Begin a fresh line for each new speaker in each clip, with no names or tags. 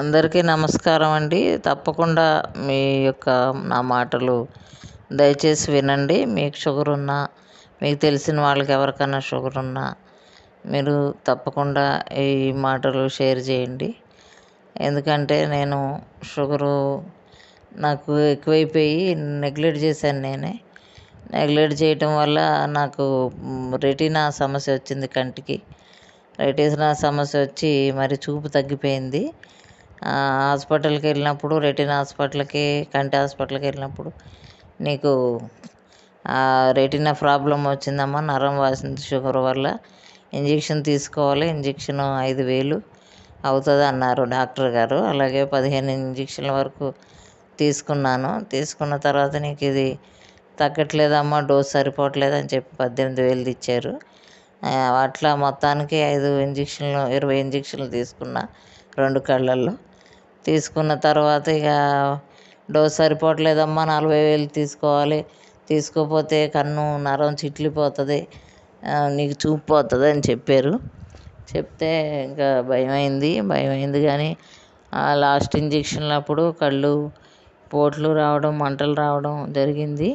అందరికీ నమస్కారం అండి. తప్పకుండా మీ యొక్క నా మాటలు దయచేసి వినండి. మీకు షుగర్ ఉన్నా మీకు తెలిసిన వాళ్ళకి ఎవరికైనా షుగర్ ఉన్నా మీరు తప్పకుండా ఈ మాటలు షేర్ చేయండి. ఎందుకంటే నేను షుగరు నాకు ఎక్కువైపోయి నెగ్లెక్ట్ చేశాను నేనే. నెగ్లెక్ట్ చేయటం వల్ల నాకు రెటీనా సమస్య వచ్చింది కంటికి. రెటీనా సమస్య వచ్చి మరి చూపు తగ్గిపోయింది. హాస్పిటల్కి వెళ్ళినప్పుడు రెటీనా హాస్పిటల్కి కంటి హాస్పిటల్కి వెళ్ళినప్పుడు నీకు రెటీనా ప్రాబ్లం వచ్చిందమ్మా నరం వాసింది షుగర్ వల్ల. ఇంజెక్షన్ తీసుకోవాలి ఇంజెక్షన్ ఐదు వేలు అవుతుంది అన్నారు డాక్టర్ గారు. అలాగే పదిహేను ఇంజక్షన్ల వరకు తీసుకున్నాను. తీసుకున్న తర్వాత నీకు ఇది తగ్గట్లేదమ్మా డోస్ సరిపోవట్లేదు అని చెప్పి పద్దెనిమిది వేలు ఇచ్చారు. అట్లా మొత్తానికి ఐదు ఇంజక్షన్లు ఇరవై ఇంజక్షన్లు తీసుకున్నా రెండు కళ్ళల్లో. తీసుకున్న తర్వాత ఇక డోస్ సరిపోవట్లేదమ్మా నలభై వేలు తీసుకోవాలి. తీసుకోకపోతే కన్ను నరం చిట్లిపోతుంది. నీకు చూపు పోతుంది అని చెప్పారు. చెప్తే ఇంకా భయమైంది భయమైంది కానీ లాస్ట్ ఇంజక్షన్లు అప్పుడు కళ్ళు పోట్లు రావడం మంటలు రావడం జరిగింది.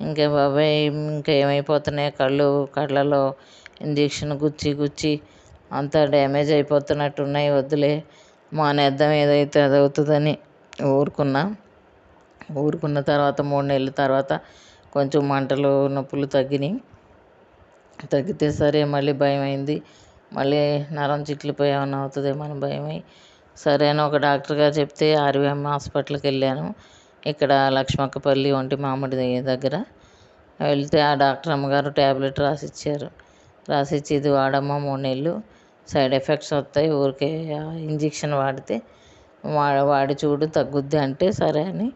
ఇంకా బాబాయ్ ఇంకా ఏమైపోతున్నాయి కళ్ళు కళ్ళలో ఇంజక్షన్ గుచ్చి గుచ్చి అంతా డ్యామేజ్ అయిపోతున్నట్టు ఉన్నాయి వద్దులే. మానేద్దాం ఏదైతే అది అవుతుందని ఊరుకున్నా. ఊరుకున్న తర్వాత మూడు నెలల తర్వాత కొంచెం మంటలు నొప్పులు తగ్గినాయి. తగ్గితే సరే మళ్ళీ భయం అయింది మళ్ళీ నరం చిట్లిపోయి ఏమైనా అవుతుందేమో అని భయమై సరే అని ఒక డాక్టర్ గారు చెప్తే ఆర్వీఎం హాస్పిటల్కి వెళ్ళాను ఇక్కడ లక్ష్మక్కపల్లి ఒంటి మామిడి దగ్గర వెళ్తే ఆ డాక్టర్ అమ్మగారు ట్యాబ్లెట్ రాసిచ్చారు. రాసిచ్చి ఇది వాడమ్మా మూడు నెలలు. సైడ్ ఎఫెక్ట్స్ వస్తాయి ఊరికే ఇంజెక్షన్ వాడితే వాడి చూడు తగ్గుద్ది అంటే సరే అని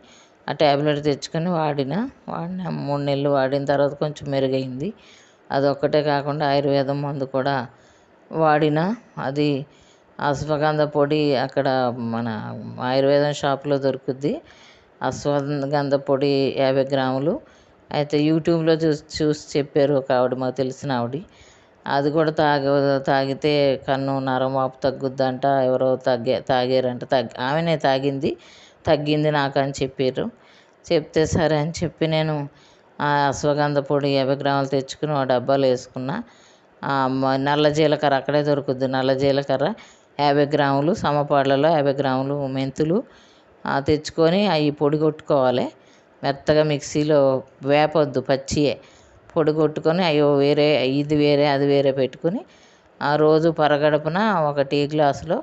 ఆ ట్యాబ్లెట్ తెచ్చుకొని వాడిన వాడిన. మూడు నెలలు వాడిన తర్వాత కొంచెం మెరుగైంది. అదొక్కటే కాకుండా ఆయుర్వేదం మందు కూడా వాడిన. అది అశ్వగంధ పొడి అక్కడ మన ఆయుర్వేదం షాప్లో దొరుకుద్ది. అశ్వగంధ పొడి యాభై గ్రాములు. అయితే యూట్యూబ్లో చూసి చూసి చెప్పారు ఒక ఆవిడ మాకు తెలిసిన ఆవిడ. అది కూడా తాగ తాగితే కన్ను నరం వాపు తగ్గుద్దంట ఎవరో తగ్గే తాగారంట. తగ్గి ఆమెనే తాగింది. తగ్గింది నాకు అని చెప్పారు చెప్తే సరే అని చెప్పి నేను ఆ అశ్వగంధ పొడి యాభై గ్రాములు తెచ్చుకుని ఆ డబ్బాలు వేసుకున్న. నల్ల జీలకర్ర అక్కడే దొరుకుద్ది. నల్ల జీలకర్ర యాభై గ్రాములు సమపాళ్ళలో యాభై గ్రాములు మెంతులు తెచ్చుకొని అవి పొడి కొట్టుకోవాలి. మెత్తగా మిక్సీలో వేపొద్దు పచ్చియే. పొడిగొట్టుకొని అయ్యో వేరే ఇది వేరే అది వేరే పెట్టుకుని ఆ రోజు పరగడుపున ఒక టీ గ్లాసులో